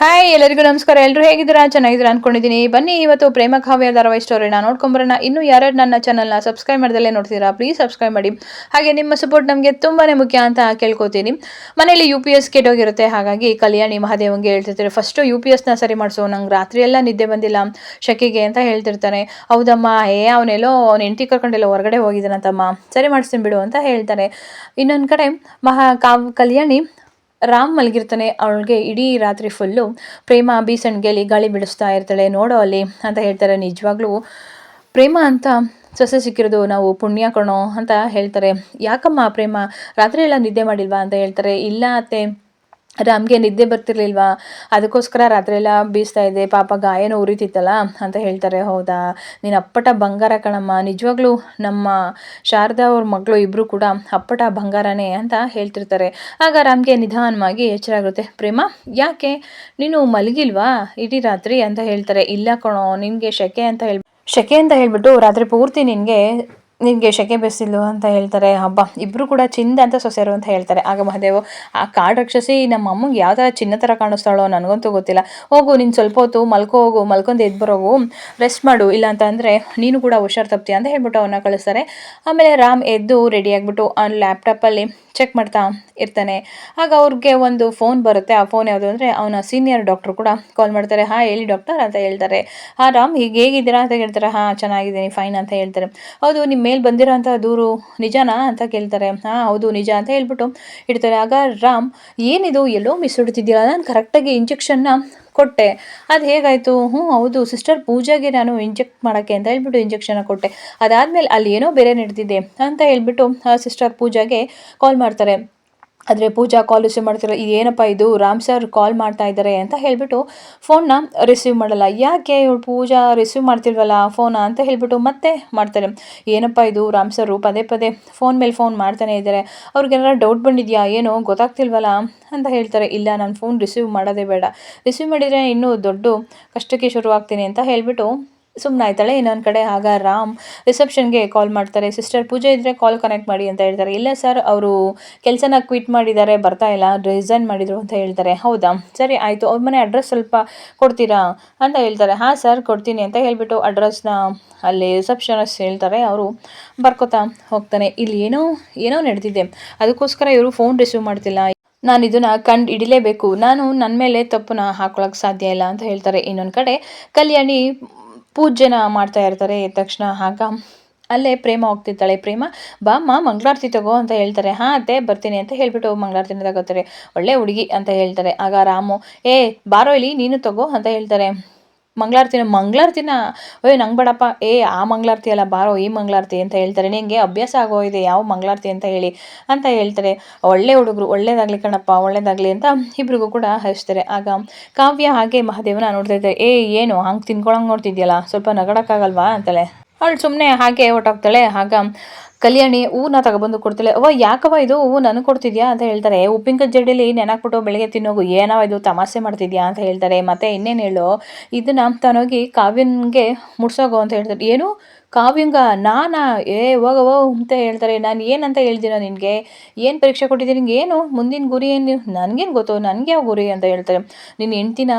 Hi ಎಲ್ಲರಿಗೂ ನಮಸ್ಕಾರ. ಎಲ್ಲರೂ ಹೇಗಿದ್ದೀರಾ? ಚೆನ್ನಾಗಿದ್ದೀರಾ ಅನ್ಕೊಂಡಿದ್ದೀನಿ. ಬನ್ನಿ, ಇವತ್ತು ಪ್ರೇಮ ಕಾವ್ಯ ಧಾರಾವಾಹಿ ಸ್ಟೋರಿನ ನೋಡ್ಕೊಂಬರೋಣ ಇನ್ನೂ ಯಾರ್ಯಾರು ನನ್ನ ಚಾನಲ್ನ ಸಬ್ಸ್ಕ್ರೈಬ್ ಮಾಡ್ದಲ್ಲೇ ನೋಡ್ತೀರಾ ಪ್ಲೀಸ್ ಸಬ್ಸ್ಕ್ರೈಬ್ ಮಾಡಿ. ಹಾಗೆ ನಿಮ್ಮ ಸಪೋರ್ಟ್ ನಮಗೆ ತುಂಬಾ ಮುಖ್ಯ ಅಂತ ಕೇಳ್ಕೊತೀನಿ. ಮನೇಲಿ ಯು ಪಿ ಎಸ್ ಕೆಟ್ಟೋಗಿರುತ್ತೆ ಹಾಗಾಗಿ ಕಲ್ಯಾಣಿ ಮಹಾದೇವಂಗೆ ಹೇಳ್ತಿರ್ತಾರೆ ಫಸ್ಟು ಯು ಪಿ ಎಸ್ನ ಸರಿ ಮಾಡಿಸೋ. ನಂಗೆ ರಾತ್ರಿ ಎಲ್ಲ ನಿದ್ದೆ ಬಂದಿಲ್ಲ. ಶಕೆಗೆ ಅಂತ ಹೇಳ್ತಿರ್ತಾನೆ ಹೌದಮ್ಮ, ಏ, ಅವನೆಲ್ಲೋ, ಅವ್ನ ಎಂಟಿ ಕರ್ಕೊಂಡೆಲ್ಲ ಹೊರಗಡೆ ಹೋಗಿದ್ದಾನಂತಮ್ಮ. ಸರಿ ಮಾಡಿಸ್ತೀನಿ ಬಿಡು ಅಂತ ಹೇಳ್ತಾರೆ. ಇನ್ನೊಂದು ಕಡೆ ಮಹಾ ಕಾವ್, ಕಲ್ಯಾಣಿ ರಾಮ್ ಮಲಗಿರ್ತಾನೆ, ಅವಳಿಗೆ ಇಡೀ ರಾತ್ರಿ ಫುಲ್ಲು ಪ್ರೇಮ ಬೀಸಣಿಗೆಯಲ್ಲಿ ಗಾಳಿ ಬಿಡಿಸ್ತಾ ಇರ್ತಾಳೆ. ನೋಡೋ ಅಲ್ಲಿ ಅಂತ ಹೇಳ್ತಾರೆ. ನಿಜವಾಗ್ಲೂ ಪ್ರೇಮ ಅಂತ ಸೊಸೆ ಸಿಕ್ಕಿರೋದು ನಾವು ಪುಣ್ಯ ಕಣೋ ಅಂತ ಹೇಳ್ತಾರೆ. ಯಾಕಮ್ಮ ಪ್ರೇಮ? ರಾತ್ರಿ ಎಲ್ಲ ನಿದ್ದೆ ಮಾಡಿಲ್ವಾ ಅಂತ ಹೇಳ್ತಾರೆ. ಇಲ್ಲ ಅತ್ತೆ. ರಾಮ್ಗೆ ನಿದ್ದೆ ಬರ್ತಿರ್ಲಿಲ್ವಾ? ಅದಕ್ಕೋಸ್ಕರ ರಾತ್ರಿ ಎಲ್ಲ ಬೀಸ್ತಾ ಇದೆ ಪಾಪ ಗಾಯನೂ ಉರಿತಿತ್ತಲ್ಲ ಅಂತ ಹೇಳ್ತಾರೆ. ಹೌದಾ? ನೀನು ಅಪ್ಪಟ ಬಂಗಾರ ಕಣಮ್ಮ. ನಿಜವಾಗ್ಲೂ ನಮ್ಮ ಶಾರದಾ ಅವ್ರ ಮಗಳು ಇಬ್ಬರು ಕೂಡ ಅಪ್ಪಟ ಬಂಗಾರನೇ ಅಂತ ಹೇಳ್ತಿರ್ತಾರೆ. ಆಗ ರಾಮ್ಗೆ ನಿಧಾನವಾಗಿ ಎಚ್ಚರ ಆಗುತ್ತೆ. ಪ್ರೇಮ, ಯಾಕೆ? ನೀನು ಮಲಗಿಲ್ವಾ? ಇಡೀ ರಾತ್ರಿ ಅಂತ ಹೇಳ್ತಾರೆ. ಇಲ್ಲ ಕಣೋ, ನಿನಗೆ ಶೆಕೆ ಅಂತ ಹೇಳಿ ಶೆಕೆ ಅಂತ ಹೇಳಿಬಿಟ್ಟು ರಾತ್ರಿ ಪೂರ್ತಿ ನಿನಗೆ ನಿನಗೆ ಶೆಕೆ ಬೆಸಿಲು ಅಂತ ಹೇಳ್ತಾರೆ. ಹಬ್ಬ ಇಬ್ಬರು ಕೂಡ ಚಿಂದ ಅಂತ ಸೊಸೆರು ಅಂತ ಹೇಳ್ತಾರೆ. ಆಗ ಮಹಾದೇವು, ಆ ಕಾಡು ರಾಕ್ಷಸಿ ನಮ್ಮ ಅಮ್ಮಂಗೆ ಯಾವ ಥರ ಚಿನ್ನ ಥರ ಕಾಣಿಸ್ತಾಳೋ ನನಗಂತೂ ಗೊತ್ತಿಲ್ಲ. ಹೋಗು, ನೀನು ಸ್ವಲ್ಪ ಹೊತ್ತು ಮಲ್ಕೋ, ಹೋಗು, ಮಲ್ಕೊಂಡು ಎದ್ದು ಬರೋಗು ರೆಸ್ಟ್ ಮಾಡು. ಇಲ್ಲ ಅಂತ ನೀನು ಕೂಡ ಹುಷಾರು ತಪ್ತಿ ಅಂತ ಹೇಳ್ಬಿಟ್ಟು ಅವನ್ನ ಕಳಿಸ್ತಾರೆ. ಆಮೇಲೆ ರಾಮ್ ಎದ್ದು ರೆಡಿ ಆಗಿಬಿಟ್ಟು ಆ ಲ್ಯಾಪ್ಟಾಪಲ್ಲಿ ಚೆಕ್ ಮಾಡ್ತಾ ಇರ್ತಾನೆ. ಆಗ ಅವ್ರಿಗೆ ಒಂದು ಫೋನ್ ಬರುತ್ತೆ. ಆ ಫೋನ್ ಯಾವುದು ಅಂದರೆ ಅವನ ಸೀನಿಯರ್ ಡಾಕ್ಟ್ರು ಕೂಡ ಕಾಲ್ ಮಾಡ್ತಾರೆ. ಹಾಂ, ಹೇಳಿ ಡಾಕ್ಟರ್ ಅಂತ ಹೇಳ್ತಾರೆ. ಹಾಂ ರಾಮ್, ಹೀಗೆ ಹೇಗಿದ್ದೀರಾ? ಅಂತ ಹೇಳ್ತಾರೆ ಹಾಂ, ಚೆನ್ನಾಗಿದ್ದೀನಿ ಫೈನ್ ಅಂತ ಹೇಳ್ತಾರೆ. ಹೌದು ನಿಮ್ಮ ಮೇಲೆ ಬಂದಿರೋ ಅಂಥ ದೂರು ನಿಜನಾ ಅಂತ ಕೇಳ್ತಾರೆ. ಹಾಂ, ಹೌದು, ನಿಜ ಅಂತ ಹೇಳ್ಬಿಟ್ಟು ಇಡ್ತಾರೆ. ಆಗ ರಾಮ್, ಏನಿದು? ಎಲ್ಲೋ ಮಿಸ್ ಹೊಡ್ತಿದ್ದೀರಾ? ನಾನು ಕರೆಕ್ಟಾಗಿ ಇಂಜೆಕ್ಷನ್ನ ಕೊಟ್ಟೆ. ಅದು ಹೇಗಾಯಿತು? ಹ್ಞೂ, ಹೌದು, ಸಿಸ್ಟರ್ ಪೂಜಾಗೆ ನಾನು ಇಂಜೆಕ್ಟ್ ಮಾಡೋಕ್ಕೆ ಅಂತ ಹೇಳ್ಬಿಟ್ಟು ಇಂಜೆಕ್ಷನ್ ಕೊಟ್ಟೆ. ಅದಾದಮೇಲೆ ಅಲ್ಲಿ ಏನೋ ಬೇರೆ ನಡೆದಿದೆ ಅಂತ ಹೇಳ್ಬಿಟ್ಟು ಸಿಸ್ಟರ್ ಪೂಜಾಗೆ ಕಾಲ್ ಮಾಡ್ತಾರೆ. ಆದರೆ ಪೂಜಾ ಕಾಲ್ ರಿಸೀವ್ ಮಾಡ್ತಿರೋ ಇದು ಏನಪ್ಪಾ ಇದು? ರಾಮ್ ಸರ್ ಕಾಲ್ ಮಾಡ್ತಾ ಇದ್ದಾರೆ ಅಂತ ಹೇಳಿಬಿಟ್ಟು ಫೋನ್ನ ರಿಸೀವ್ ಮಾಡಲ್ಲ. ಯಾಕೆ ಇವಳು ಪೂಜಾ ರಿಸೀವ್ ಮಾಡ್ತಿಲ್ವಲ್ಲ ಫೋನ ಅಂತ ಹೇಳಿಬಿಟ್ಟು ಮತ್ತೆ ಮಾಡ್ತಾರೆ. ಏನಪ್ಪ ಇದು? ರಾಮ್ ಸರ್ ಪದೇ ಪದೇ ಫೋನ್ ಮೇಲೆ ಫೋನ್ ಮಾಡ್ತಾನೆ ಇದ್ದಾರೆ. ಅವ್ರಿಗೆಲ್ಲ ಡೌಟ್ ಬಂದಿದೆಯಾ? ಏನೋ ಗೊತ್ತಾಗ್ತಿಲ್ವಲ್ಲ ಅಂತ ಹೇಳ್ತಾರೆ. ಇಲ್ಲ, ನಾನು ಫೋನ್ ರಿಸೀವ್ ಮಾಡೋದೇ ಬೇಡ. ರಿಸೀವ್ ಮಾಡಿದರೆ ಇನ್ನೂ ದೊಡ್ಡ ಕಷ್ಟಕ್ಕೆ ಶುರುವಾಗ್ತೀನಿ ಅಂತ ಹೇಳಿಬಿಟ್ಟು ಸುಮ್ಮನಾಯ್ತಾಳೆ ಇನ್ನೊಂದು ಕಡೆ ಆಗ ರಾಮ್ ರಿಸೆಪ್ಷನ್ಗೆ ಕಾಲ್ ಮಾಡ್ತಾರೆ ಸಿಸ್ಟರ್ ಪೂಜೆ ಇದ್ದರೆ ಕಾಲ್ ಕನೆಕ್ಟ್ ಮಾಡಿ ಅಂತ ಹೇಳ್ತಾರೆ. ಇಲ್ಲ ಸರ್ ಅವರು ಕೆಲಸನ ಕ್ವಿಟ್ ಮಾಡಿದ್ದಾರೆ, ಬರ್ತಾ ಇಲ್ಲ ರಿಸೈನ್ ಮಾಡಿದರು ಅಂತ ಹೇಳ್ತಾರೆ. ಹೌದಾ? ಸರಿ, ಆಯಿತು, ಅವ್ರ ಮನೆ ಅಡ್ರೆಸ್ ಸ್ವಲ್ಪ ಕೊಡ್ತೀರಾ? ಅಂತ ಹೇಳ್ತಾರೆ. ಹಾಂ ಸರ್ ಕೊಡ್ತೀನಿ ಅಂತ ಹೇಳ್ಬಿಟ್ಟು ಅಡ್ರೆಸ್ನ ಅಲ್ಲಿ ರಿಸೆಪ್ಷನಿಸ್ಟ್ ಹೇಳ್ತಾರೆ. ಅವರು ಬರ್ಕೋತಾ ಹೋಗ್ತಾನೆ. ಇಲ್ಲಿ ಏನೋ ಏನೋ ನಡೆದಿದೆ. ಅದಕ್ಕೋಸ್ಕರ ಇವರು ಫೋನ್ ರಿಸೀವ್ ಮಾಡ್ತಿಲ್ಲ. ನಾನು ಇದನ್ನ ಕಂಡು ಹಿಡಿಲೇಬೇಕು. ನಾನು ನನ್ನ ಮೇಲೆ ತಪ್ಪನ್ನ ಹಾಕೊಳಕ್ಕೆ ಸಾಧ್ಯ ಇಲ್ಲ ಅಂತ ಹೇಳ್ತಾರೆ. ಇನ್ನೊಂದು ಕಡೆ ಕಲ್ಯಾಣಿ ಪೂಜೆನ ಮಾಡ್ತಾ ಇರ್ತಾರೆ ಎದ್ದ ತಕ್ಷಣ. ಆಗ ಅಲ್ಲೇ ಪ್ರೇಮ ಹೋಗ್ತಿರ್ತಾಳೆ. ಪ್ರೇಮ ಬಾಮ್ಮ ಮಂಗಳಾರತಿ ತಗೋ ಅಂತ ಹೇಳ್ತಾರೆ. ಹಾಂ ಅತ್ತೆ, ಬರ್ತೀನಿ ಅಂತ ಹೇಳ್ಬಿಟ್ಟು ಮಂಗಳಾರತಿ ತಗೋತಾರೆ. ಒಳ್ಳೆ ಹುಡುಗಿ ಅಂತ ಹೇಳ್ತಾರೆ. ಆಗ ರಾಮು, ಏ, ಬಾರೋ ಇಲ್ಲಿ, ನೀನು ತಗೋ ಅಂತ ಹೇಳ್ತಾರೆ. ಮಂಗಳಾರತಿನ ಮಂಗಳಾರತಿನ, ಓಯ್, ನಂಗೆ ಬೇಡಪ್ಪ. ಏ, ಆ ಮಂಗಳಾರತಿ ಅಲ್ಲ, ಬಾರೋ, ಈ ಮಂಗಳಾರತಿ ಅಂತ ಹೇಳ್ತಾರೆ. ನಿನಗೆ ಅಭ್ಯಾಸ ಆಗೋ ಇದೆ, ಯಾವ ಮಂಗಳಾರತಿ ಅಂತ ಹೇಳಿ ಅಂತ ಹೇಳ್ತಾರೆ. ಒಳ್ಳೆ ಹುಡುಗರು, ಒಳ್ಳೇದಾಗಲಿ ಕಣಪ್ಪ, ಒಳ್ಳೇದಾಗಲಿ ಅಂತ ಇಬ್ರಿಗೂ ಕೂಡ ಹರಿಸ್ತಾರೆ. ಆಗ ಕಾವ್ಯ ಹಾಗೆ ಮಹಾದೇವನ ನೋಡ್ತಾ ಇದ್ದಾರೆ ಏ, ಏನು, ಹಂಗೆ ತಿನ್ಕೊಳಂಗೆ ನೋಡ್ತಿದ್ಯಲ್ಲ, ಸ್ವಲ್ಪ ನಗಡಕ್ಕಾಗಲ್ವಾ? ಅಂತಾಳೆ ಅವಳು ಸುಮ್ಮನೆ ಹಾಗೆ ಹೊಟ್ಟೋಗ್ತಾಳೆ ಆಗ ಕಲ್ಯಾಣಿ ಹೂವನ್ನ ತಗೊಬಂದು ಕೊಡ್ತಾಳೆ. ಅವ ಯಾಕವ ಇದು ಹೂವು ನನಗೆ ಕೊಡ್ತಿದ್ಯಾ ಅಂತ ಹೇಳ್ತಾರೆ. ಉಪ್ಪಿನ ಜಡ್ಡಿಲಿ ನೆನಪುಟ್ಟು ಬೆಳಗ್ಗೆ ತಿನ್ನೋಗು ಏನೋ ಇದು ತಮಾಷೆ ಮಾಡ್ತಿದ್ಯಾ ಅಂತ ಹೇಳ್ತಾರೆ. ಮತ್ತೆ ಇನ್ನೇನು ಹೇಳು, ಇದನ್ನ ತಾನೋಗಿ ಕಾವ್ಯನ್ಗೆ ಮುಡ್ಸೋಗೋ ಅಂತ ಹೇಳ್ತಾರೆ. ಏನು? ಕಾವ್ಯಂಗ, ನಾನಾ? ಏ ಹೋಗವ ಅಂತ ಹೇಳ್ತಾರೆ. ನಾನು ಏನಂತ ಹೇಳ್ದಿನೋ ನಿನಗೆ? ಏನು ಪರೀಕ್ಷೆ ಕೊಟ್ಟಿದ್ದೀನಿ ನಿನಗೆ ಏನು? ಮುಂದಿನ ಗುರಿ ಏನು? ನನಗೇನು ಗೊತ್ತು? ನನಗೆ ಯಾವ ಗುರಿ ಅಂತ ಹೇಳ್ತಾರೆ. ನಿನ್ನ ಹೆಂಡ್ತಿನ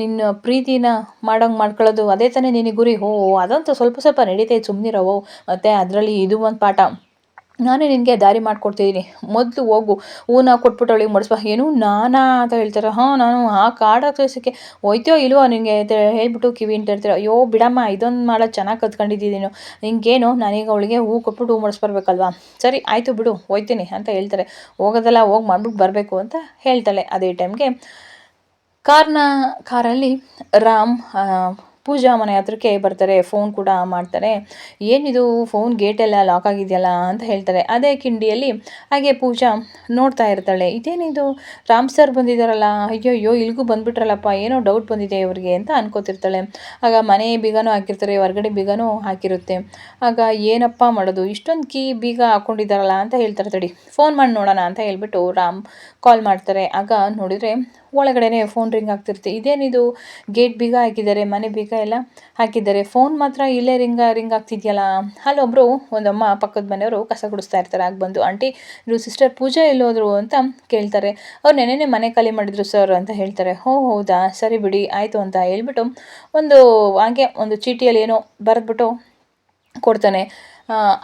ನಿನ್ನ ಪ್ರೀತಿನ ಮಾಡೋಂಗೆ ಮಾಡ್ಕೊಳ್ಳೋದು ಅದೇ ತಾನೇ ನಿನಗೆ ಗುರಿ. ಹೋ, ಅದಂತೂ ಸ್ವಲ್ಪ ಸ್ವಲ್ಪ ನಡೀತೈತೆ ಸುಮ್ಮನಿರವೋ ಮತ್ತು ಅದರಲ್ಲಿ ಇದು ಒಂದು ಪಾಠ. ನಾನೇ ನಿನಗೆ ದಾರಿ ಮಾಡಿಕೊಡ್ತಿದ್ದೀನಿ ಮೊದಲು ಹೋಗು. ಹೂನ ಕೊಟ್ಬಿಟ್ಟು ಅವಳಿಗೆ ಮಡಿಸ್ಬಾ. ಏನು ನಾನಾ ಅಂತ ಹೇಳ್ತಾರೆ? ಹಾಂ, ನಾನು ಆ ಕಾಡ ಕೆಲಸಕ್ಕೆ ಹೋಯ್ತೋ ಇಲ್ವೋ ನಿನಗೆ ಹೇಳ್ಬಿಟ್ಟು ಕಿವಿ ಅಂತ ಹೇಳ್ತೀರ ಅಯ್ಯೋ, ಬಿಡಮ್ಮ, ಇದೊಂದು ಮಾಡೋದು ಚೆನ್ನಾಗಿ ಕತ್ಕೊಂಡಿದ್ದೀನಿ ನಿಂಗೇನು ನಾನೀಗ ಅವಳಿಗೆ ಹೂ ಕೊಟ್ಬಿಟ್ಟು ಹೂ ಮಡಿಸ್ಬರ್ಬೇಕಲ್ವಾ? ಸರಿ, ಆಯಿತು ಬಿಡು, ಹೋಯ್ತೀನಿ ಅಂತ ಹೇಳ್ತಾರೆ. ಹೋಗೋದಲ್ಲ ಹೋಗಿ ಮಾಡ್ಬಿಟ್ಟು ಬರಬೇಕು ಅಂತ ಹೇಳ್ತಾಳೆ. ಅದೇ ಟೈಮ್ಗೆ ಕಾರ್ನ, ಕಾರಲ್ಲಿ ರಾಮ್ ಪೂಜಾ ಮನೆ ಹತ್ರಕ್ಕೆ ಬರ್ತಾರೆ ಫೋನ್ ಕೂಡ ಮಾಡ್ತಾರೆ. ಏನಿದು ಫೋನ್ ಗೇಟೆಲ್ಲ ಲಾಕ್ ಆಗಿದೆಯಲ್ಲ ಅಂತ ಹೇಳ್ತಾರೆ. ಅದೇ ಕಿಂಡಿಯಲ್ಲಿ ಹಾಗೆ ಪೂಜಾ ನೋಡ್ತಾ ಇರ್ತಾಳೆ. ಇದೇನಿದು, ರಾಮ್ ಸರ್ ಬಂದಿದ್ದಾರಲ್ಲ? ಅಯ್ಯೋ ಅಯ್ಯೋ ಇಲ್ಗೂ ಬಂದುಬಿಟ್ರಲ್ಲಪ್ಪ, ಏನೋ ಡೌಟ್ ಬಂದಿದೆ ಇವ್ರಿಗೆ ಅಂತ ಅನ್ಕೋತಿರ್ತಾಳೆ. ಆಗ ಮನೆ ಬೀಗನೂ ಹಾಕಿರ್ತಾರೆ, ಹೊರಗಡೆ ಬೀಗನೂ ಹಾಕಿರುತ್ತೆ. ಆಗ ಏನಪ್ಪ ಮಾಡೋದು, ಇಷ್ಟೊಂದು ಕೀ ಬೀಗ ಹಾಕ್ಕೊಂಡಿದ್ದಾರಲ್ಲ ಅಂತ ಹೇಳ್ತಾರೆ. ತಡಿ ಫೋನ್ ಮಾಡಿ ನೋಡೋಣ ಅಂತ ಹೇಳ್ಬಿಟ್ಟು ರಾಮ್ ಕಾಲ್ ಮಾಡ್ತಾರೆ. ಆಗ ನೋಡಿದರೆ ಒಳಗಡೆನೆ ಫೋನ್ ರಿಂಗ್ ಆಗ್ತಿರುತ್ತೆ ಇದೇನಿದು ಗೇಟ್ ಬೀಗ ಹಾಕಿದ್ದಾರೆ, ಮನೆ ಬೀಗ ಎಲ್ಲ ಹಾಕಿದ್ದಾರೆ. ಫೋನ್ ಮಾತ್ರ ಇಲ್ಲೇ ರಿಂಗ ರಿಂಗ್ ಆಗ್ತಿದೆಯಲ್ಲ ಅಲ್ಲೊಬ್ಬರು ಒಂದಮ್ಮ ಪಕ್ಕದ ಮನೆಯವರು ಕಸ ಗುಡಿಸ್ತಾ ಇರ್ತಾರೆ. ಆಗ ಬಂದು, ಆಂಟಿ ನೀವು ಸಿಸ್ಟರ್ ಪೂಜಾ ಎಲ್ಲೋದ್ರು ಅಂತ ಕೇಳ್ತಾರೆ. ಅವ್ರು ನೆನೆನೆ ಮನೆ ಖಾಲಿ ಮಾಡಿದ್ರು ಸರ್ ಅಂತ ಹೇಳ್ತಾರೆ. ಹೋ, ಹೌದಾ? ಸರಿ ಬಿಡಿ, ಆಯಿತು ಅಂತ ಹೇಳ್ಬಿಟ್ಟು, ಒಂದು ಹಾಗೆ ಒಂದು ಚೀಟಿಯಲ್ಲಿ ಏನೋ ಬರೆದ್ಬಿಟ್ಟು ಕೊಡ್ತಾನೆ.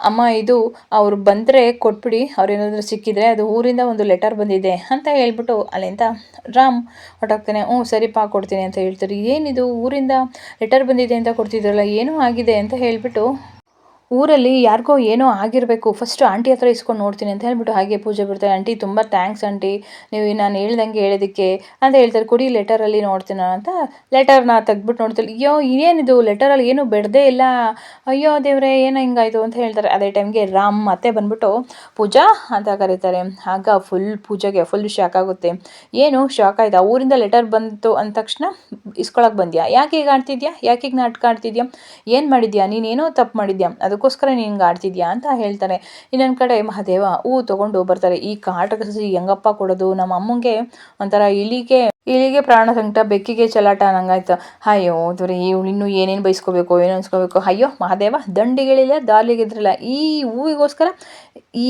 ಅಮ್ಮ ಇದು ಅವ್ರು ಬಂದರೆ ಕೊಟ್ಬಿಡಿ ಅವ್ರೇನಾದರೂ ಸಿಕ್ಕಿದ್ರೆ ಅದು ಊರಿಂದ ಒಂದು ಲೆಟರ್ ಬಂದಿದೆ ಅಂತ ಹೇಳ್ಬಿಟ್ಟು ಅಲ್ಲಿಂದ ರಾಮ್ ಹೊರಟೋಗ್ತಾನೆ. ಹ್ಞೂ, ಸರಿಪಾ, ಕೊಡ್ತೀನಿ ಅಂತ ಹೇಳ್ತಾರೆ. ಏನಿದು? ಊರಿಂದ ಲೆಟರ್ ಬಂದಿದೆ ಅಂತ ಕೊಡ್ತಿದ್ರಲ್ಲ, ಏನೂ ಆಗಿದೆ? ಅಂತ ಹೇಳ್ಬಿಟ್ಟು ಊರಲ್ಲಿ ಯಾರಿಗೋ ಏನೋ ಆಗಿರಬೇಕು ಫಸ್ಟ್ ಆಂಟಿ ಹತ್ರ ಇಸ್ಕೊಂಡು ನೋಡ್ತೀನಿ ಅಂತ ಹೇಳ್ಬಿಟ್ಟು ಹಾಗೆ ಪೂಜೆ ಬಿಡ್ತಾರೆ. ಆಂಟಿ, ತುಂಬ ಥ್ಯಾಂಕ್ಸ್ ಆಂಟಿ. ನೀವು ನಾನು ಹೇಳ್ದಂಗೆ ಹೇಳೋದಕ್ಕೆ ಅಂತ ಹೇಳ್ತಾರೆ. ಕೊಡಿ ಲೆಟರಲ್ಲಿ ನೋಡ್ತೀನ ಅಂತ ಲೆಟರ್ನ ತೆಗ್ದುಬಿಟ್ಟು ನೋಡ್ತೀನಿ ಅಯ್ಯೋ ಏನಿದು ಲೆಟರಲ್ಲಿ ಏನೂ ಬೆಡ್ದೇ ಇಲ್ಲ. ಅಯ್ಯೋ ದೇವ್ರೆ, ಏನೋ ಹಿಂಗಾಯಿತು ಅಂತ ಹೇಳ್ತಾರೆ. ಅದೇ ಟೈಮ್ಗೆ ರಾಮ್ ಮತ್ತೆ ಬಂದ್ಬಿಟ್ಟು ಪೂಜಾ ಅಂತ ಕರೀತಾರೆ. ಆಗ ಫುಲ್ ಪೂಜೆಗೆ ಫುಲ್ ಶಾಕ್ ಆಗುತ್ತೆ. ಏನು? ಶಾಕ್ ಆಯ್ತಾ? ಊರಿಂದ ಲೆಟರ್ ಬಂತು ಅಂದ ತಕ್ಷಣ ಇಸ್ಕೊಳಕ್ಕೆ ಬಂದ್ಯಾ? ಯಾಕೆ ಈಗ ಆಡ್ತಿದ್ಯಾ? ಯಾಕೆ ಈಗ ನಾಟಕ ಆಡ್ತಿದ್ಯಾ ಏನು ಮಾಡಿದ್ಯಾ? ನೀನೇನೋ ತಪ್ಪು ಮಾಡಿದ್ಯಾ? ಅದಕ್ಕೋಸ್ಕರ ನೀನು ಹಿಂಗೆ ಆಡ್ತಿದ್ಯಾ ಅಂತ ಹೇಳ್ತಾನೆ ಇನ್ನೊಂದು ಕಡೆ ಮಹಾದೇವ ಹೂ ತೊಗೊಂಡು ಬರ್ತಾರೆ. ಈ ಸಸಿ ಹೆಂಗಪ್ಪ ಕೊಡೋದು? ನಮ್ಮ ಅಮ್ಮಂಗೆ ಒಂಥರ ಇಲಿಗೆ ಇಲಿಗೆ ಪ್ರಾಣ ಸಂಕಟ, ಬೆಕ್ಕಿಗೆ ಚಲಾಟ ಅನ್ನಂಗಾಯ್ತು ಅಯ್ಯೋ, ದೊರೆ ಇವಳು ಇನ್ನೂ ಏನೇನು ಬೈಸ್ಕೋಬೇಕು ಏನು ಅನ್ಸ್ಕೋಬೇಕು. ಅಯ್ಯೋ, ಮಹಾದೇವ, ದಂಡಿಗಳಿಲ್ಲ ದಾಲಿಗಿದ್ರಲ್ಲ ಈ ಹೂವಿಗೋಸ್ಕರ ಈ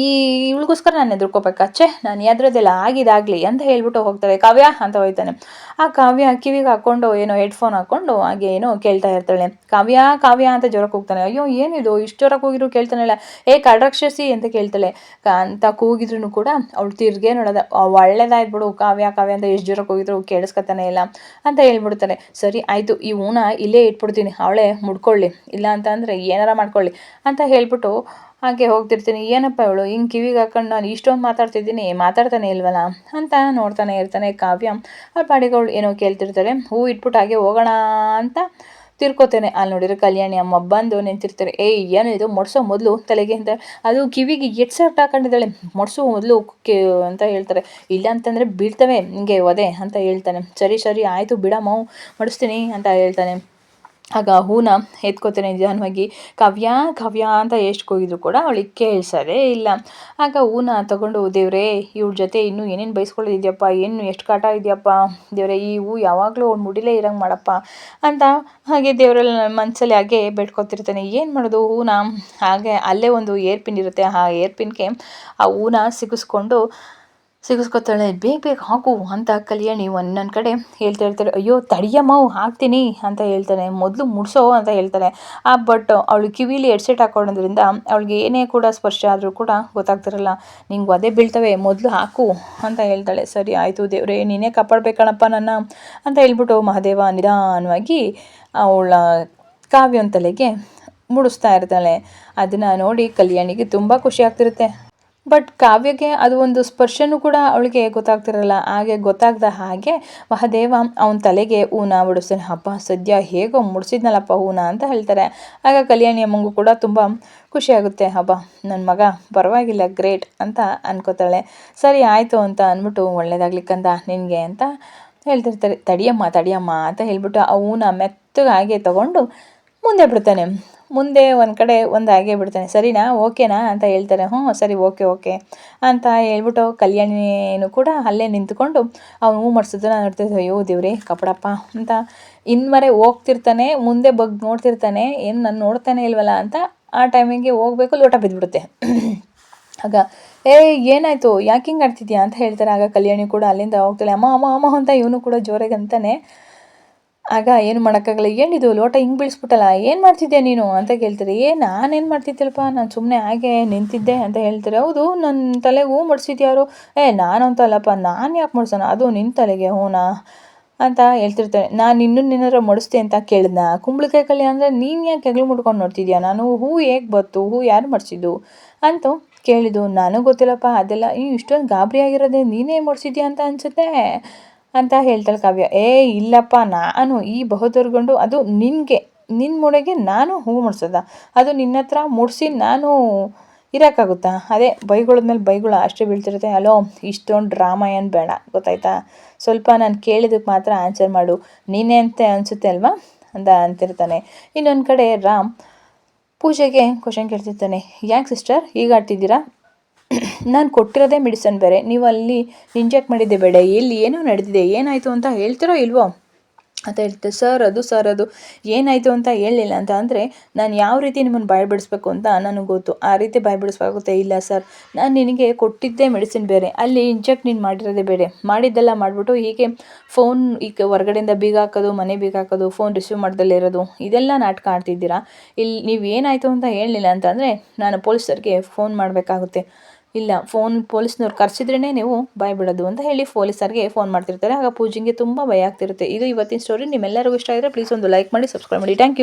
ಇವಳಿಗೋಸ್ಕರ ನಾನು ಎದುರ್ಕೋಬೇಕಾ ಛೇ, ನಾನು ಎದ್ರದೆಲ್ಲ ಆಗಿದಾಗಲಿ ಅಂತ ಹೇಳ್ಬಿಟ್ಟು ಹೋಗ್ತಾರೆ. ಕಾವ್ಯ ಅಂತ ಹೋಯ್ತಾನೆ. ಆ ಕಾವ್ಯ ಕಿವಿಗೆ ಹಾಕ್ಕೊಂಡು ಏನೋ ಹೆಡ್ಫೋನ್ ಹಾಕ್ಕೊಂಡು ಹಾಗೆ ಏನೋ ಕೇಳ್ತಾ ಇರ್ತಾಳೆ. ಕಾವ್ಯ ಕಾವ್ಯ ಅಂತ ಜ್ವರಕ್ಕೆ ಹೋಗ್ತಾನೆ ಅಯ್ಯೋ, ಏನಿದು? ಇಷ್ಟು ಜ್ವರಕ್ಕೆ ಹೋಗಿದ್ರು ಕೇಳ್ತಾನಲ್ಲ. ಏ, ಕಡ್ರಕ್ಷಸಿ ಅಂತ ಕೇಳ್ತಾಳೆ. ಅಂತ ಕೂಗಿದ್ರು ಕೂಡ ಅವಳು ತಿರ್ಗೇ ನೋಡೋದ. ಒಳ್ಳೇದಾಯ್ತು ಬಿಡು, ಕಾವ್ಯ ಕಾವ್ಯ ಅಂತ ಎಷ್ಟು ಜ್ವರಕ್ಕೆ ಹೋಗಿದ್ರು ಕೇಳಿಸ್ಕೊತಾನೆ ಇಲ್ಲ ಅಂತ ಹೇಳ್ಬಿಡ್ತಾನೆ. ಸರಿ, ಆಯಿತು, ಈ ಊನ ಇಲ್ಲೇ ಇಟ್ಬಿಡ್ತೀನಿ, ಅವಳೇ ಮುಡ್ಕೊಳ್ಳಿ, ಇಲ್ಲ ಅಂತ ಅಂದರೆ ಏನಾರ ಮಾಡ್ಕೊಳ್ಳಿ ಅಂತ ಹೇಳ್ಬಿಟ್ಟು ಹಾಗೆ ಹೋಗ್ತಿರ್ತೀನಿ. ಏನಪ್ಪ ಇವಳು ಹಿಂಗೆ ಕಿವಿಗೆ ಹಾಕೊಂಡು ನಾನು ಇಷ್ಟೊಂದು ಮಾತಾಡ್ತಿದ್ದೀನಿ, ಮಾತಾಡ್ತಾನೆ ಇಲ್ವಲ್ಲ ಅಂತ ನೋಡ್ತಾನೆ ಇರ್ತಾನೆ ಕಾವ್ಯ. ಅವ್ರ ಪಾಡಿಗಳು ಏನೋ ಕೇಳ್ತಿರ್ತಾರೆ ಹೂ ಇಟ್ಬಿಟ್ಟು ಹಾಗೆ ಹೋಗೋಣ ಅಂತ ತಿರ್ಕೋತೇನೆ. ಅಲ್ಲಿ ನೋಡಿದ್ರೆ ಕಲ್ಯಾಣಿ ಅಮ್ಮ ಬಂದು ನಿಂತಿರ್ತಾರೆ. ಏಯ್, ಏನು ಇದು? ಮೊಡ್ಸೋ ಮೊದಲು? ತಲೆಗೆ ಅಂತ. ಅದು ಕಿವಿಗೆ ಎಟ್ ಹಾಕೊಂಡಿದ್ದಾಳೆ ಮೊಡ್ಸೋ ಮೊದಲು ಅಂತ ಹೇಳ್ತಾರೆ. ಇಲ್ಲ ಅಂತಂದರೆ ಬೀಳ್ತವೆ. ಹಿಂಗೆ ಒದೆ ಅಂತ ಹೇಳ್ತಾನೆ. ಸರಿ ಸರಿ, ಆಯಿತು ಬಿಡಮ್ಮ. ಮಡಿಸ್ತೀನಿ ಅಂತ ಹೇಳ್ತಾನೆ. ಆಗ ಹೂನ ಎತ್ಕೋತಾನೆ ನಿಧಾನವಾಗಿ ಕವ್ಯ ಕವ್ಯ ಅಂತ ಎಷ್ಟು ಕೂಗಿದ್ರು ಕೂಡ ಅವಳಿಗೆ ಕೇಳಿಸೋದೇ ಇಲ್ಲ. ಆಗ ಹೂನ ತಗೊಂಡು, ದೇವರೇ ಇವ್ರ ಜೊತೆ ಇನ್ನೂ ಏನೇನು ಬೈಸ್ಕೊಳ್ಳೋದಿದೆಯಪ್ಪ, ಏನು ಎಷ್ಟು ಕಾಟ ಇದೆಯಪ್ಪ, ದೇವ್ರೆ, ಈ ಹೂ ಯಾವಾಗಲೂ ಅವ್ಳು ಮುಡಿಲೇ ಇರಂಗೆ ಮಾಡಪ್ಪ ಅಂತ ಹಾಗೆ ದೇವರಲ್ಲಿ ಮನಸ್ಸಲ್ಲಿ ಹಾಗೆ ಬೇಡ್ಕೊತಿರ್ತಾನೆ. ಏನು ಮಾಡೋದು ಹೂನ? ಹಾಗೆ ಅಲ್ಲೇ ಒಂದು ಏರ್ಪಿನ್ ಇರುತ್ತೆ. ಆ ಏರ್ ಪಿನ್ಗೆ ಆ ಹೂನ ಸಿಗಿಸ್ಕೊಂಡು ಸಿಗಿಸ್ಕೊತಾಳೆ. ಬೇಗ ಬೇಗ ಹಾಕು, ಅಂತ ಕಲ್ಯಾಣಿ ಒಂದೊಂದು ಕಡೆ ಹೇಳ್ತಾ ಇರ್ತಾರೆ ಅಯ್ಯೋ ತಡಿಯಮ್ಮ ಹಾಕ್ತೀನಿ, ಅಂತ ಹೇಳ್ತಾನೆ. ಮೊದಲು ಮುಡಿಸೋ ಅಂತ ಹೇಳ್ತಾನೆ. ಆ ಬಟ್ ಅವಳು ಕಿವಿಲಿ ಹೆಡ್ಸೆಟ್ ಹಾಕೊಳ್ಳೋದ್ರಿಂದ ಅವಳಿಗೆ ಏನೇ ಕೂಡ ಸ್ಪರ್ಶ ಆದರೂ ಕೂಡ ಗೊತ್ತಾಗ್ತಿರಲ್ಲ. ನಿಂಗೆ ಒದೆ ಬೀಳ್ತವೆ, ಮೊದಲು ಹಾಕು, ಅಂತ ಹೇಳ್ತಾಳೆ. ಸರಿ, ಆಯಿತು ದೇವ್ರೆ, ನೀನೇ ಕಾಪಾಡಬೇಕಣಪ್ಪ ನನ್ನ, ಅಂತ ಹೇಳ್ಬಿಟ್ಟು ಮಹಾದೇವ ನಿಧಾನವಾಗಿ ಅವಳ ಕಾವ್ಯನ ತಲೆಗೆ ಮುಡಿಸ್ತಾ ಇರ್ತಾಳೆ. ಅದನ್ನು ನೋಡಿ ಕಲ್ಯಾಣಿಗೆ ತುಂಬ ಖುಷಿ ಆಗ್ತಿರುತ್ತೆ. ಬಟ್ ಕಾವ್ಯಗೆ ಅದು ಒಂದು ಸ್ಪರ್ಶನೂ ಕೂಡ ಅವಳಿಗೆ ಗೊತ್ತಾಗ್ತಿರಲ್ಲ. ಹಾಗೆ ಗೊತ್ತಾಗ್ದ ಹಾಗೆ ಮಹಾದೇವ ಅವನ ತಲೆಗೆ ಹೂನ ಬಿಡಿಸ್ತಾನೆ. ಹಬ್ಬ ಸದ್ಯ ಹೇಗೋ ಮುಡಿಸಿದ್ನಲ್ಲಪ್ಪ ಹೂನ ಅಂತ ಹೇಳ್ತಾರೆ. ಆಗ ಕಲ್ಯಾಣಿ ಅಮ್ಮಂಗೂ ಕೂಡ ತುಂಬ ಖುಷಿಯಾಗುತ್ತೆ. ಹಬ್ಬ ನನ್ನ ಮಗ ಪರವಾಗಿಲ್ಲ, ಗ್ರೇಟ್ ಅಂತ ಅನ್ಕೋತಾಳೆ. ಸರಿ, ಆಯಿತು ಅಂತ ಅಂದ್ಬಿಟ್ಟು ಒಳ್ಳೇದಾಗ್ಲಿಕ್ಕಂತ ನಿನಗೆ ಅಂತ ಹೇಳ್ತಿರ್ತಾರೆ. ತಡಿಯಮ್ಮ ತಡಿಯಮ್ಮ ಅಂತ ಹೇಳ್ಬಿಟ್ಟು ಆ ಹೂನ ಮೆತ್ತಗೆ ಹಾಗೆ ತಗೊಂಡು ಮುಂದೆ ಬಿಡ್ತಾನೆ. ಮುಂದೆ ಒಂದು ಕಡೆ ಒಂದು ಹಾಗೆ ಬಿಡ್ತಾನೆ. ಸರಿನಾ? ಓಕೆನಾ? ಅಂತ ಹೇಳ್ತಾರೆ. ಹ್ಞೂ ಸರಿ, ಓಕೆ ಓಕೆ. ಅಂತ ಹೇಳ್ಬಿಟ್ಟು ಕಲ್ಯಾಣಿನೂ ಕೂಡ ಅಲ್ಲೇ ನಿಂತ್ಕೊಂಡು ಅವನು ಹೂ ನಾನು ನೋಡ್ತಿದ್ದೆ ಅಯ್ಯೋ ದೇವ್ರಿ, ಕಪಡಪ್ಪ ಅಂತ ಇನ್ಮರೆ ಹೋಗ್ತಿರ್ತಾನೆ, ಮುಂದೆ ಬಗ್ ನೋಡ್ತಿರ್ತಾನೆ, ಏನು ನಾನು ನೋಡ್ತಾನೆ ಇಲ್ವಲ್ಲ ಅಂತ ಆ ಟೈಮಿಗೆ ಹೋಗಬೇಕು, ಲೋಟ ಬಿದ್ದುಬಿಡುತ್ತೆ ಆಗ ಏ ಏನಾಯಿತು? ಯಾಕೆ ಹಿಂಗೆ ಆಡ್ತಿದ್ಯಾ ಅಂತ ಹೇಳ್ತಾರೆ. ಆಗ ಕಲ್ಯಾಣಿ ಕೂಡ ಅಲ್ಲಿಂದ ಹೋಗ್ತಾಳೆ. ಅಮ್ಮ ಅಮ್ಮ ಅಮ್ಮ ಅಂತ ಇವನು ಕೂಡ ಜೋರಾಗಿ ಅಂತಾನೆ. ಆಗ ಏನು ಮಾಡೋಕ್ಕಾಗಲ್ಲ ಏನಿದು ಲೋಟ ಹಿಂಗೆ ಬೀಳಿಸ್ಬಿಟ್ಟಲ್ಲ? ಏನು ಮಾಡ್ತಿದ್ದೆ ನೀನು? ಅಂತ ಕೇಳ್ತೀರಿ ಏ, ನಾನೇನು ಮಾಡ್ತಿದ್ದಿಲ್ಲಪ್ಪ ನಾನು ಸುಮ್ಮನೆ ಹಾಗೆ ನಿಂತಿದ್ದೆ ಅಂತ ಹೇಳ್ತಾರೆ ಹೌದು ನನ್ನ ತಲೆಗೆ ಹೂ ಯಾರು ಏ ನಾನು ಅಂತ ಅಲ್ಲಪ್ಪ, ನಾನು ಯಾಕೆ ಮಾಡ್ಸೋಣ? ಅದು ನಿನ್ನ ತಲೆಗೆ ಹೂನಾ? ಅಂತ ಹೇಳ್ತಿರ್ತಾರೆ. ನಾನು ಇನ್ನೂ ನಿನ್ನರ ಮಡಿಸ್ತೆ ಅಂತ ಕೇಳಿದ್ನ. ಕುಂಬಳಕಾಯಿ ಕಲ್ಯ ಅಂದರೆ ನೀನು ಯಾಕೆ ಹೆಗ್ಲು ಮುಡ್ಕೊಂಡು ನೋಡ್ತಿದ್ಯಾ? ನಾನು ಹೂ ಹೇಗೆ ಬತ್ತು? ಹೂ ಯಾರು ಮಡಿಸಿದ್ದು? ಅಂತೂ ಕೇಳಿದ್ದು ನನಗೆ ಗೊತ್ತಿಲ್ಲಪ್ಪ, ಅದೆಲ್ಲ ಇಷ್ಟೊಂದು ಗಾಬರಿ ಆಗಿರೋದೇ ನೀನೇ ಮಡಿಸಿದ್ಯಾ ಅಂತ ಅನಿಸುತ್ತೆ. ಅಂತ ಹೇಳ್ತಾಳೆ ಕಾವ್ಯ. ಏ, ಇಲ್ಲಪ್ಪ, ನಾನು ಈ ಬಹುದುರ್ಗೊಂಡು ಅದು ನಿನಗೆ ನಿನ್ನ ಮೂಳೆಗೆ ನಾನು ಹೂ ಮುಡ್ಸೋದ? ಅದು ನಿನ್ನ ಹತ್ರ ಮುಡಿಸಿ ನಾನು ಇರೋಕ್ಕಾಗುತ್ತಾ ಅದೇ ಬೈಗಳದ್ಮೇಲೆ ಬೈಗಳು ಅಷ್ಟೇ ಬೀಳ್ತಿರುತ್ತೆ. ಅಲೋ, ಇಷ್ಟೊಂದು ಡ್ರಾಮಾ ಏನು ಬೇಡ, ಗೊತ್ತಾಯ್ತಾ? ಸ್ವಲ್ಪ ನಾನು ಕೇಳಿದಕ್ಕೆ ಮಾತ್ರ ಆನ್ಸರ್ ಮಾಡು. ನೀನೇ ಅಂತ ಅನಿಸುತ್ತೆ ಅಲ್ವಾ? ಅಂತ ಅಂತಿರ್ತಾನೆ. ಇನ್ನೊಂದು ಕಡೆ ರಾಮ್ ಪೂಜೆಗೆ ಕ್ವಶನ್ ಕೇಳ್ತಿರ್ತಾನೆ. ಯಾಕೆ ಸಿಸ್ಟರ್ ಈಗ ಆಡ್ತಿದ್ದೀರಾ ನಾನು ಕೊಟ್ಟಿರೋದೇ ಮೆಡಿಸನ್ ಬೇರೆ. ನೀವು ಅಲ್ಲಿ ಇಂಜೆಕ್ಟ್ ಮಾಡಿದ್ದೆ ಬೇಡ. ಎಲ್ಲಿ ಏನೋ ನಡೆದಿದೆ. ಏನಾಯಿತು ಅಂತ ಹೇಳ್ತೀರೋ ಇಲ್ವೋ? ಅಂತ ಹೇಳ್ತೆ ಸರ್, ಅದು ಸರ್, ಅದು. ಏನಾಯಿತು ಅಂತ ಹೇಳಲಿಲ್ಲ ಅಂತ ಅಂದರೆ ನಾನು ಯಾವ ರೀತಿ ನಿಮ್ಮನ್ನು ಬಾಯ್ಬಿಡಿಸ್ಬೇಕು ಅಂತ ನನಗೆ ಗೊತ್ತು. ಆ ರೀತಿ ಬಾಯ್ಬಿಡಿಸ್ಬೇಕಾಗುತ್ತೆ. ಇಲ್ಲ, ಸರ್. ನಾನು ನಿನಗೆ ಕೊಟ್ಟಿದ್ದೇ ಮೆಡಿಸಿನ್ ಬೇರೆ. ಅಲ್ಲಿ ಇಂಜೆಕ್ಟ್ ನೀನು ಮಾಡಿರೋದೇ ಬೇರೆ. ಮಾಡಿದ್ದೆಲ್ಲ ಮಾಡಿಬಿಟ್ಟು ಹೀಗೆ ಫೋನ್ ಈಗ ಹೊರಗಡೆಯಿಂದ ಬೀಗ ಹಾಕೋದು, ಮನೆ ಬೀಗ ಹಾಕೋದು ಫೋನ್ ರಿಸೀವ್ ಮಾಡ್ದಲ್ಲೇ ಇರೋದು, ಇದೆಲ್ಲ ನಾಟಕ ಆಡ್ತಿದ್ದೀರಾ ಇಲ್ಲಿ ನೀವು ಏನಾಯಿತು ಅಂತ ಹೇಳಲಿಲ್ಲ ಅಂತಂದರೆ ನಾನು ಪೊಲೀಸರಿಗೆ ಫೋನ್ ಮಾಡಬೇಕಾಗುತ್ತೆ. ಇಲ್ಲ ಫೋನ್ ಪೊಲೀಸ್ನವ್ರು ಕರೆಸಿದ್ರೇ ನೀವು ಬಿಡೋದು ಅಂತ ಹೇಳಿ ಪೊಲೀಸರಿಗೆ ಫೋನ್ ಮಾಡ್ತಿರ್ತಾರೆ. ಆಗ ಪೂಜಿಂಗೆ ತುಂಬ ಭಯ ಆಗ್ತಿರುತ್ತೆ. ಇದು ಇವತ್ತಿನ ಸ್ಟೋರಿ ನಿಮ್ಮೆಲ್ಲರಿಗೂ ಇಷ್ಟ ಆದರೆ ಪ್ಲೀಸ್ ಒಂದು ಲೈಕ್ ಮಾಡಿ ಸಬ್ಸ್ಕ್ರೈಬ್ ಮಾಡಿ. Thank you